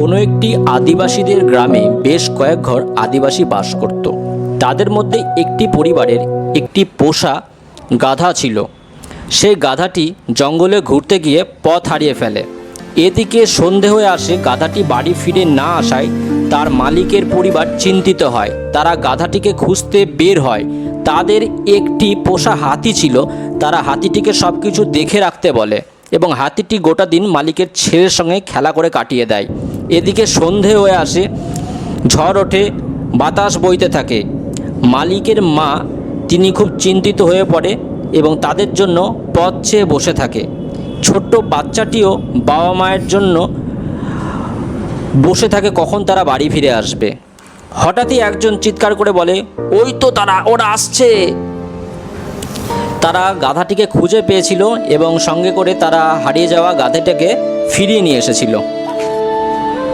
কোনো একটি আদিবাসীদের গ্রামে বেশ কয়েক ঘর আদিবাসী বাস করত। তাদের মধ্যে একটি পরিবারের একটি পোষা গাধা ছিল। সেই গাধাটি জঙ্গলে ঘুরতে গিয়ে পথ হারিয়ে ফেলে। এদিকে সন্ধে হয়ে আসে, গাধাটি বাড়ি ফিরে না আসায় তার মালিকের পরিবার চিন্তিত হয়। তারা গাধাটিকে খুঁজতে বের হয়। তাদের একটি পোষা হাতি ছিল। তারা হাতিটিকে সব কিছু দেখে রাখতে বলে। এবং হাতিটি গোটা দিন মালিকের ছেলের সঙ্গে খেলা করে কাটিয়ে দেয়। এদিকে সন্ধে হয়ে আসে, ঝড় ওঠে, বাতাস বইতে থাকে। মালিকের মা তিনি খুব চিন্তিত হয়ে পড়ে এবং তাদের জন্য পথ চেয়ে বসে থাকে। ছোট্ট বাচ্চাটিও বাবা মায়ের জন্য বসে থাকে কখন তারা বাড়ি ফিরে আসবে। হঠাৎই একজন চিৎকার করে বলে, ওই তো তারা, ওরা আসছে! তারা গাধাটিকে খুঁজে পেয়েছিল এবং সঙ্গে করে তারা হারিয়ে যাওয়া গাধাটাকে ফিরিয়ে নিয়ে এসেছিল।